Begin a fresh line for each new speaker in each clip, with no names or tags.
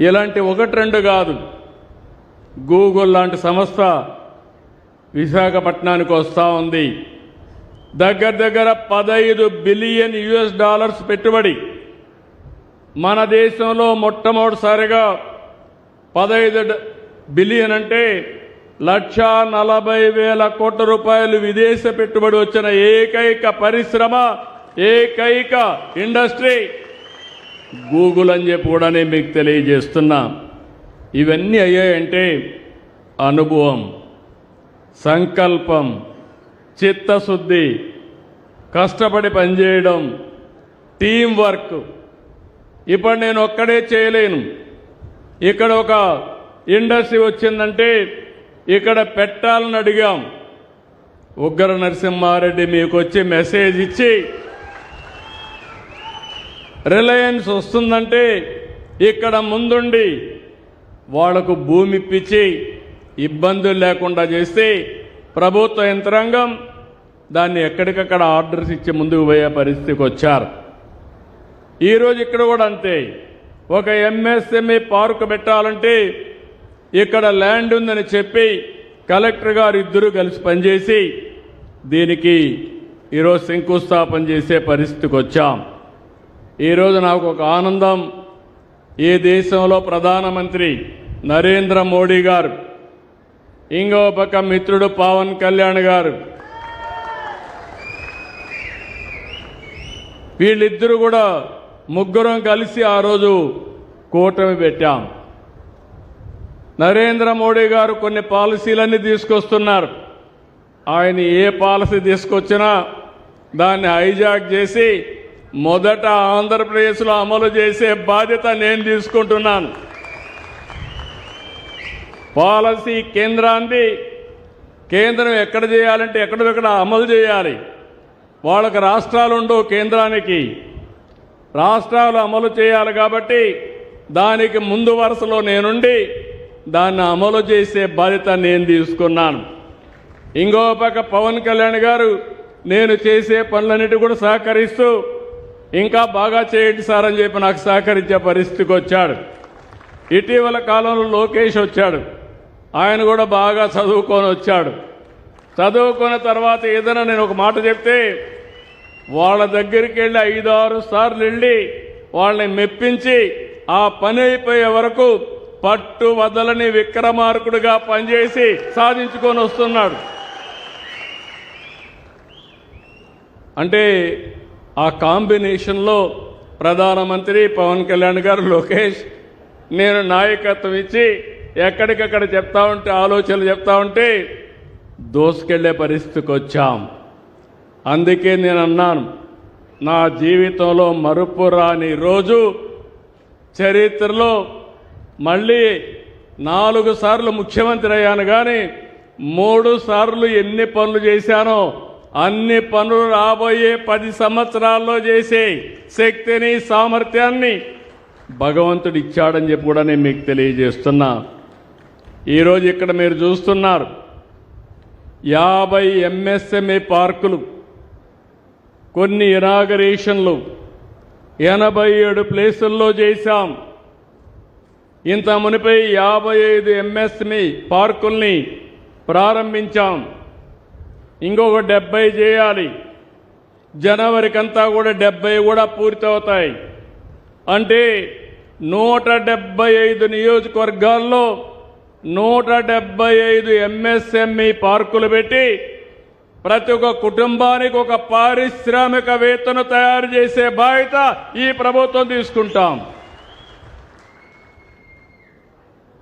ఇలాంటి ఒకటి రెండు కాదు. గూగుల్ లాంటి సంస్థ విశాఖపట్నానికి వస్తూ ఉంది. దగ్గర దగ్గర పదహైదు బిలియన్ యుఎస్ డాలర్స్ పెట్టుబడి. మన దేశంలో మొట్టమొదటిసారిగా పదహైదు డ- బిలియన్ అంటే లక్ష నలభై వేల కోట్ల రూపాయలు విదేశ పెట్టుబడి వచ్చిన ఏకైక పరిశ్రమ ఏకైక ఇండస్ట్రీ. గూగుల్ అని చెప్పి కూడా నేను మీకు తెలియజేస్తున్నా. ఇవన్నీ అయ్యాయంటే అనుభవం సంకల్పం చిత్తశుద్ధి కష్టపడి పనిచేయడం టీం వర్క్. ఇప్పుడు నేను ఒక్కడే చేయలేను. ఇక్కడ ఒక ఇండస్ట్రీ వచ్చిందంటే ఇక్కడ పెట్టాలని అడిగాం. ఉగ్ర నరసింహారెడ్డి మీకు వచ్చి మెసేజ్ ఇచ్చి రిలయన్స్ వస్తుందంటే ఇక్కడ ముందుండి వాళ్ళకు భూమి ఇప్పించి ఇబ్బందులు లేకుండా చేస్తే ప్రభుత్వ యంత్రాంగం దాన్ని ఎక్కడికక్కడ ఆర్డర్స్ ఇచ్చి ముందుకు పోయే పరిస్థితికి వచ్చారు. ఈరోజు ఇక్కడ కూడా అంతే. ఒక ఎంఎస్ఎంఈ పార్క్ పెట్టాలంటే ఇక్కడ ల్యాండ్ ఉందని చెప్పి కలెక్టర్ గారు ఇద్దరు కలిసి పనిచేసి దీనికి ఈరోజు శంకుస్థాపన చేసే పరిస్థితికి వచ్చాం. ఈరోజు నాకు ఒక ఆనందం. ఈ దేశంలో ప్రధానమంత్రి నరేంద్ర మోడీ గారు ఇంకో పక్క మిత్రుడు పవన్ కళ్యాణ్ గారు వీళ్ళిద్దరూ కూడా ముగ్గురం కలిసి ఆ రోజు కూటమి పెట్టాం. నరేంద్ర మోడీ గారు కొన్ని పాలసీలన్నీ తీసుకొస్తున్నారు. ఆయన ఏ పాలసీ తీసుకొచ్చినా దాన్ని హైజాక్ చేసి మొదట ఆంధ్రప్రదేశ్లో అమలు చేసే బాధ్యత నేను తీసుకుంటున్నాను. పాలసీ కేంద్రాన్ని కేంద్రం ఎక్కడ చేయాలంటే ఎక్కడెక్కడ అమలు చేయాలి. వాళ్ళకి రాష్ట్రాలు ఉండవు కేంద్రానికి. రాష్ట్రాలు అమలు చేయాలి కాబట్టి దానికి ముందు వరుసలో నేనుండి దాన్ని అమలు చేసే బాధ్యత నేను తీసుకున్నాను. ఇంకో పక్క పవన్ కళ్యాణ్ గారు నేను చేసే పనులన్నిటి కూడా సహకరిస్తూ ఇంకా బాగా చేయండి సార్ అని చెప్పి నాకు సహకరించే పరిస్థితికి వచ్చాడు. ఇటీవల కాలంలో లోకేష్ వచ్చాడు. ఆయన కూడా బాగా చదువుకొని వచ్చాడు. చదువుకున్న తర్వాత ఏదైనా నేను ఒక మాట చెప్తే వాళ్ళ దగ్గరికి వెళ్ళి ఐదు ఆరు సార్లు వెళ్ళి వాళ్ళని మెప్పించి ఆ పని అయిపోయే వరకు పట్టు వదలని విక్రమార్కుడుగా పనిచేసి సాధించుకొని వస్తున్నాడు. అంటే ఆ కాంబినేషన్లో ప్రధానమంత్రి పవన్ కళ్యాణ్ గారు లోకేష్ నేను నాయకత్వం ఇచ్చి ఎక్కడికక్కడ చెప్తా ఉంటే ఆలోచనలు చెప్తా ఉంటే దోసుకెళ్ళే పరిస్థితికి వచ్చాం. అందుకే నేను అన్నాను నా జీవితంలో మరుపు రాని రోజు చరిత్రలో మళ్ళీ నాలుగు సార్లు ముఖ్యమంత్రి అయ్యాను కానీ మూడు సార్లు ఎన్ని పనులు చేశానో అన్ని పనులు రాబోయే పది సంవత్సరాల్లో చేసే శక్తిని సామర్థ్యాన్ని భగవంతుడు ఇచ్చాడని చెప్పి కూడా నేను మీకు తెలియజేస్తున్నా. ఈరోజు ఇక్కడ మీరు చూస్తున్నారు. యాభై ఎంఎస్ఎంఏ పార్కులు కొన్ని ఇనాగరేషన్లు ఎనభై ఏడు ప్లేసుల్లో చేశాం. ఇంత మునిపై యాభై ఐదు ఎంఎస్ఎంఈ పార్కుల్ని ప్రారంభించాం. ఇంకొక డెబ్బై చేయాలి. జనవరికంతా కూడా డెబ్బై కూడా పూర్తవుతాయి. అంటే నూట డెబ్బై ఐదు నియోజకవర్గాల్లో నూట డెబ్బై ఐదు ఎంఎస్ఎంఈ పార్కులు పెట్టి ప్రతి ఒక్క కుటుంబానికి ఒక పారిశ్రామికవేత్తను తయారు చేసే బాధ్యత ఈ ప్రభుత్వం తీసుకుంటాం.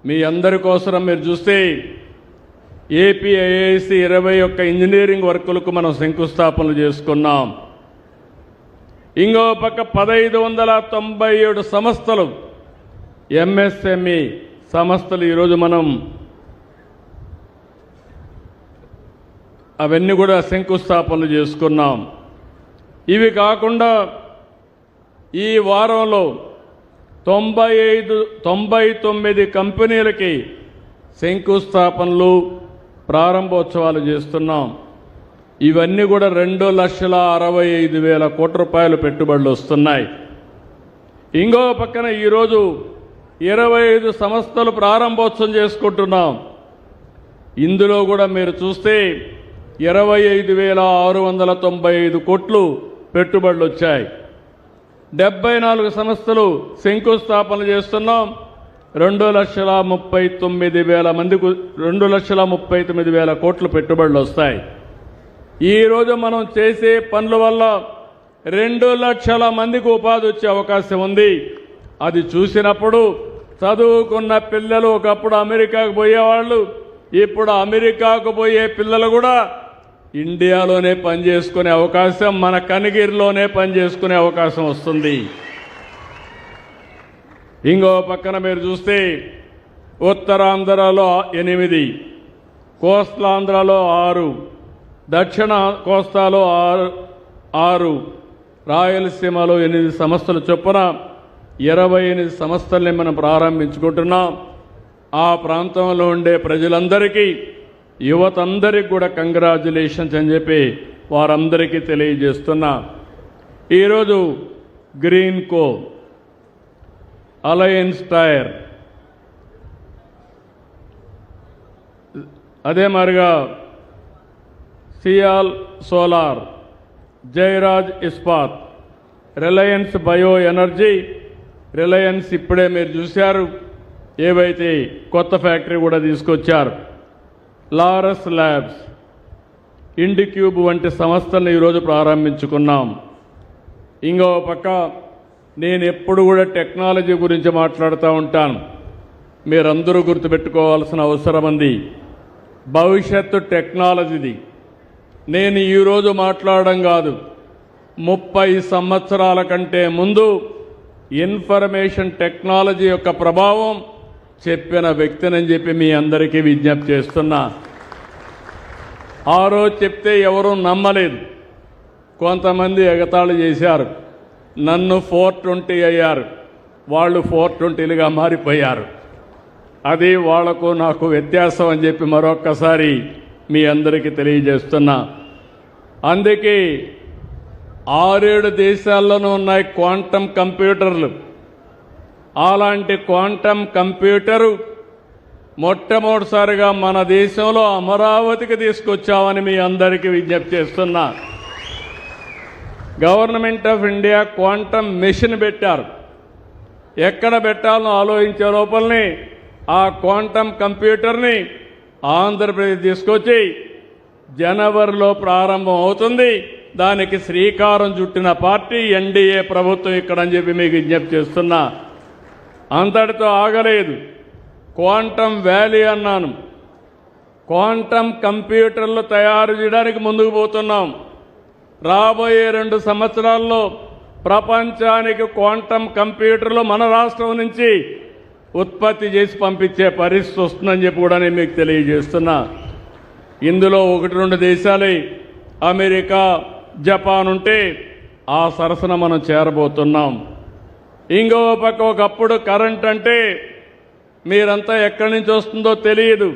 మీ అందరి కోసం మీరు చూస్తే ఏపీఐఏసి ఇరవై ఒక్క ఇంజనీరింగ్ వర్కులకు మనం శంకుస్థాపనలు చేసుకున్నాం. ఇంకో పక్క పదహైదు వందల తొంభై ఏడు సంస్థలు ఎంఎస్ఎంఈ సంస్థలు ఈరోజు మనం అవన్నీ కూడా శంకుస్థాపనలు చేసుకున్నాం. ఇవి కాకుండా ఈ వారంలో తొంభై ఐదు తొంభై తొమ్మిది కంపెనీలకి శంకుస్థాపనలు ప్రారంభోత్సవాలు చేస్తున్నాం. ఇవన్నీ కూడా రెండు లక్షల అరవై ఐదు వేల కోట్ల రూపాయలు పెట్టుబడులు వస్తున్నాయి. ఇంకో పక్కన ఈరోజు ఇరవై ఐదు సంస్థలు ప్రారంభోత్సవం చేసుకుంటున్నాం. ఇందులో కూడా మీరు చూస్తే ఇరవై ఐదు వేల ఆరు వందల తొంభై ఐదు కోట్లు పెట్టుబడులు వచ్చాయి. డెబ్బై నాలుగు సంస్థలు శంకుస్థాపన చేస్తున్నాం. రెండు లక్షల ముప్పై తొమ్మిది వేల మందికి రెండు లక్షల ముప్పై తొమ్మిది వేల కోట్లు పెట్టుబడులు వస్తాయి. ఈరోజు మనం చేసే పనుల వల్ల రెండు లక్షల మందికి ఉపాధి వచ్చే అవకాశం ఉంది. అది చూసినప్పుడు చదువుకున్న పిల్లలు ఒకప్పుడు అమెరికాకు పోయేవాళ్ళు ఇప్పుడు అమెరికాకు పోయే పిల్లలు కూడా ఇండియాలోనే పనిచేసుకునే అవకాశం మన కనిగిరిలోనే పనిచేసుకునే అవకాశం వస్తుంది. ఇంకో పక్కన మీరు చూస్తే ఉత్తరాంధ్రలో ఎనిమిది కోస్తాంధ్రలో ఆరు దక్షిణ కోస్తాలో ఆరు ఆరు రాయలసీమలో ఎనిమిది సంస్థలు చొప్పున ఇరవై ఎనిమిది సంస్థల్ని మనం ప్రారంభించుకుంటున్నాం. ఆ ప్రాంతంలో ఉండే ప్రజలందరికీ యువతందరికీ కూడా కంగ్రాచులేషన్స్ అని చెప్పి వారందరికీ తెలియజేస్తున్నా. ఈరోజు గ్రీన్ కో అలయన్స్ టైర్ అదే మరిగా Sial solar Jayaraj Ispat Reliance bio energy Reliance ఇప్పుడే మీరు చూశారు. ఏవైతే కొత్త ఫ్యాక్టరీ కూడా తీసుకొచ్చారు. లారస్ ల్యాబ్స్ ఇండిక్యూబ్ వంటి సంస్థలను ఈరోజు ప్రారంభించుకున్నాం. ఇంకో పక్క నేను ఎప్పుడు కూడా టెక్నాలజీ గురించి మాట్లాడుతూ ఉంటాను. మీరందరూ గుర్తుపెట్టుకోవాల్సిన అవసరం ఉంది. భవిష్యత్తు టెక్నాలజీది. నేను ఈరోజు మాట్లాడడం కాదు. ముప్పై సంవత్సరాల కంటే ముందు ఇన్ఫర్మేషన్ టెక్నాలజీ యొక్క ప్రభావం చెప్పిన వ్యక్తినని చెప్పి మీ అందరికీ విజ్ఞప్తి చేస్తున్నా. ఆ రోజు చెప్తే ఎవరూ నమ్మలేదు. కొంతమంది ఎగతాళి చేశారు. నన్ను ఫోర్ ట్వంటీ అయ్యారు. వాళ్ళు ఫోర్ ట్వంటీలుగా మారిపోయారు. అది వాళ్ళకు నాకు వ్యత్యాసం అని చెప్పి మరొక్కసారి మీ అందరికీ తెలియజేస్తున్నా. అందుకే ఆరేడు దేశాల్లోనూ ఉన్నాయి క్వాంటమ్ కంప్యూటర్లు. అలాంటి క్వాంటమ్ కంప్యూటరు మొట్టమొదటిసారిగా మన దేశంలో అమరావతికి తీసుకొచ్చామని మీ అందరికీ విజ్ఞప్తి చేస్తున్నా. Government of India quantum machine పెట్టారు. ఎక్కడ పెట్టాలో ఆలోచించే లోపలని ఆ క్వాంటమ్ కంప్యూటర్ని ఆంధ్రప్రదేశ్ తీసుకొచ్చి జనవరిలో ప్రారంభం అవుతుంది. దానికి శ్రీకారం చుట్టిన పార్టీ ఎన్డీఏ ప్రభుత్వం ఇక్కడ అని చెప్పి మీకు విజ్ఞప్తి చేస్తున్నా. అంతటితో ఆగలేదు. క్వాంటమ్ వ్యాలీ అన్నాను. క్వాంటమ్ కంప్యూటర్లు తయారు చేయడానికి ముందుకు పోతున్నాం. రాబోయే రెండు సంవత్సరాల్లో ప్రపంచానికి క్వాంటమ్ కంప్యూటర్లు మన రాష్ట్రం నుంచి ఉత్పత్తి చేసి పంపించే పరిస్థితి వస్తుందని చెప్పి కూడా నేను మీకు తెలియజేస్తున్నా. ఇందులో ఒకటి రెండు దేశాలే అమెరికా జపాన్ ఉంటే ఆ సరసన మనం చేరబోతున్నాం. ఇంకో పక్క ఒకప్పుడు కరెంట్ అంటే మీరంతా ఎక్కడి నుంచి వస్తుందో తెలియదు.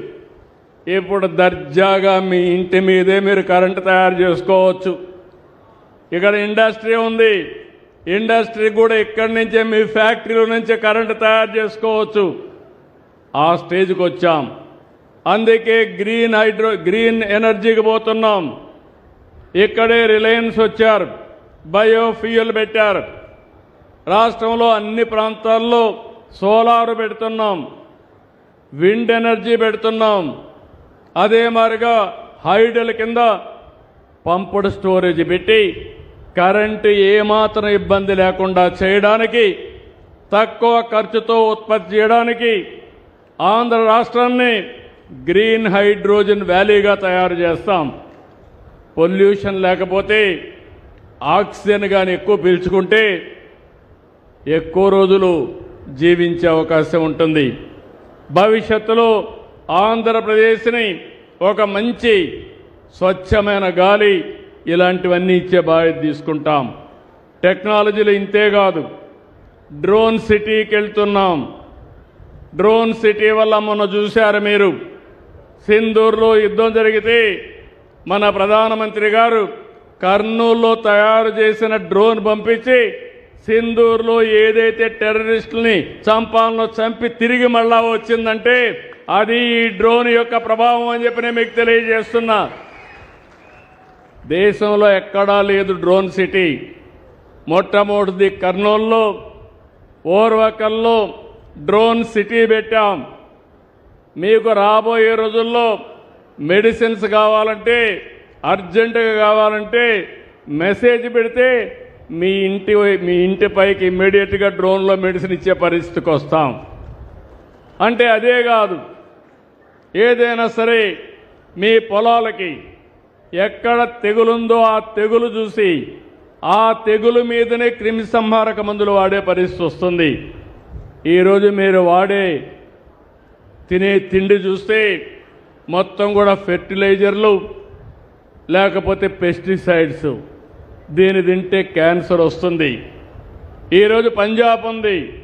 ఇప్పుడు దర్జాగా మీ ఇంటి మీదే మీరు కరెంటు తయారు చేసుకోవచ్చు. ఇక్కడ ఇండస్ట్రీ ఉంది. ఇండస్ట్రీ కూడా ఇక్కడి నుంచే మీ ఫ్యాక్టరీల నుంచే కరెంటు తయారు చేసుకోవచ్చు. ఆ స్టేజ్కి వచ్చాం. అందుకే గ్రీన్ హైడ్రో గ్రీన్ ఎనర్జీకి పోతున్నాం. ఇక్కడే రిలయన్స్ వచ్చారు. బయోఫ్యూయల్ పెట్టారు. రాష్ట్రంలో అన్ని ప్రాంతాల్లో సోలార్ పెడుతున్నాం. విండ్ ఎనర్జీ పెడుతున్నాం. అదే మాదిరిగా హైడల్ కింద పంపుడు స్టోరేజ్ పెట్టి కరెంటు ఏమాత్రం ఇబ్బంది లేకుండా చేయడానికి తక్కువ ఖర్చుతో ఉత్పత్తి చేయడానికి ఆంధ్ర రాష్ట్రాన్ని గ్రీన్ హైడ్రోజన్ వ్యాలీగా తయారు చేస్తాం. పొల్యూషన్ లేకపోతే ఆక్సిజన్ కానీ ఎక్కువ పీల్చుకుంటే ఎక్కువ రోజులు జీవించే అవకాశం ఉంటుంది. భవిష్యత్తులో ఆంధ్రప్రదేశ్ని ఒక మంచి స్వచ్ఛమైన గాలి ఇలాంటివన్నీ ఇచ్చే బాధ్యత తీసుకుంటాం. టెక్నాలజీలు ఇంతే కాదు. డ్రోన్ సిటీకి వెళ్తున్నాం డ్రోన్ సిటీ వల్ల మొన్న చూశారు మీరు. సింధూర్లో యుద్ధం జరిగితే మన ప్రధానమంత్రి గారు కర్నూలులో తయారు చేసిన డ్రోన్ పంపించి సింధూర్లో ఏదైతే టెర్రరిస్టుల్ని చంపాలనో చంపి తిరిగి మళ్ళా వచ్చిందంటే అది ఈ డ్రోన్ యొక్క ప్రభావం అని చెప్పి నేను మీకు తెలియజేస్తున్నా. దేశంలో ఎక్కడా లేదు డ్రోన్ సిటీ. మొట్టమొదటిది కర్నూల్లో ఓర్వకల్లో డ్రోన్ సిటీ పెట్టాం. మీకు రాబోయే రోజుల్లో మెడిసిన్స్ కావాలంటే అర్జెంటుగా కావాలంటే మెసేజ్ పెడితే మీ ఇంటి మీ ఇంటిపైకి ఇమ్మీడియట్గా డ్రోన్లో మెడిసిన్ ఇచ్చే పరిస్థితికి వస్తాం. అంటే అదే కాదు. ఏదైనా సరే మీ పొలాలకి ఎక్కడ తెగులుందో ఆ తెగులు చూసి ఆ తెగులు మీదనే క్రిమిసంహారక మందులు వాడే పరిస్థితి వస్తుంది. ఈరోజు మీరు వాడే తినే తిండి చూస్తే మొత్తం కూడా ఫెర్టిలైజర్లు లేకపోతే పెస్టిసైడ్స్. దీని తింటే క్యాన్సర్ వస్తుంది. ఈరోజు పంజాబ్ ఉంది.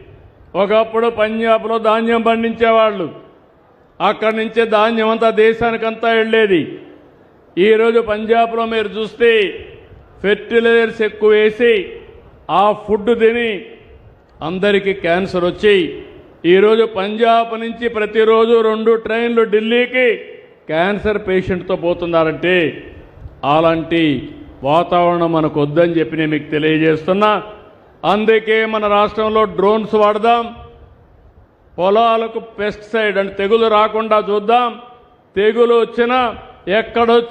ఒకప్పుడు పంజాబ్లో ధాన్యం పండించేవాళ్ళు. అక్కడి నుంచే ధాన్యం అంతా దేశానికంతా వెళ్ళేది. ఈరోజు పంజాబ్లో మీరు చూస్తే ఫెర్టిలైజర్స్ ఎక్కువ వేసి ఆ ఫుడ్ తిని అందరికీ క్యాన్సర్ వచ్చి ఈరోజు పంజాబ్ నుంచి ప్రతిరోజు రెండు ట్రైన్లు ఢిల్లీకి క్యాన్సర్ పేషెంట్తో పోతున్నారంటే అలాంటి వాతావరణం మనకు వద్దని చెప్పి నేను మీకు తెలియజేస్తున్నా. అందుకే మన రాష్ట్రంలో డ్రోన్స్ వాడదాం. పొలాలకు పెస్టిసైడ్ అంటే తెగులు రాకుండా చూద్దాం. తెగులు వచ్చినా ఎక్కడొచ్చి